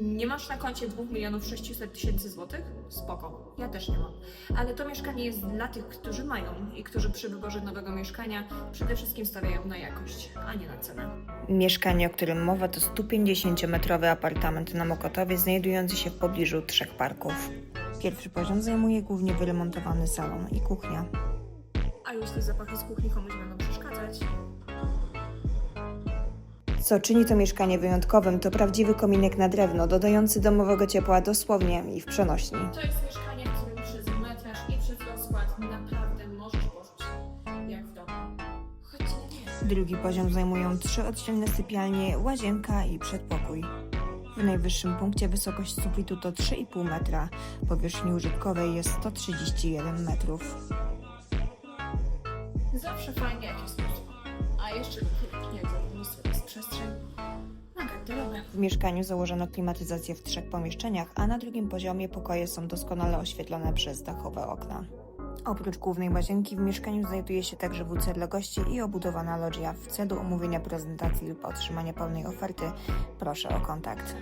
Nie masz na koncie 2 milionów 600 tysięcy złotych? Spoko, ja też nie mam. Ale to mieszkanie jest dla tych, którzy mają i którzy przy wyborze nowego mieszkania przede wszystkim stawiają na jakość, a nie na cenę. Mieszkanie, o którym mowa, to 150-metrowy apartament na Mokotowie, znajdujący się w pobliżu trzech parków. Pierwszy poziom zajmuje głównie wyremontowany salon i kuchnia. A jeśli zapachy z kuchni komuś będą Co czyni to mieszkanie wyjątkowym, to prawdziwy kominek na drewno, dodający domowego ciepła dosłownie i w przenośni. To jest mieszkanie, w którym przez metraż i przez rozkład naprawdę możesz poczuć jak w domu. Choć nie. Drugi poziom zajmują trzy oddzielne sypialnie, łazienka i przedpokój. W najwyższym punkcie wysokość sufitu to 3,5 metra, powierzchni użytkowej jest 131 metrów. Zawsze fajnie jak jest pusto. A jeszcze lubię, W mieszkaniu założono klimatyzację w trzech pomieszczeniach, a na drugim poziomie pokoje są doskonale oświetlone przez dachowe okna. Oprócz głównej łazienki w mieszkaniu znajduje się także WC dla gości i obudowana loggia. W celu omówienia prezentacji lub otrzymania pełnej oferty proszę o kontakt.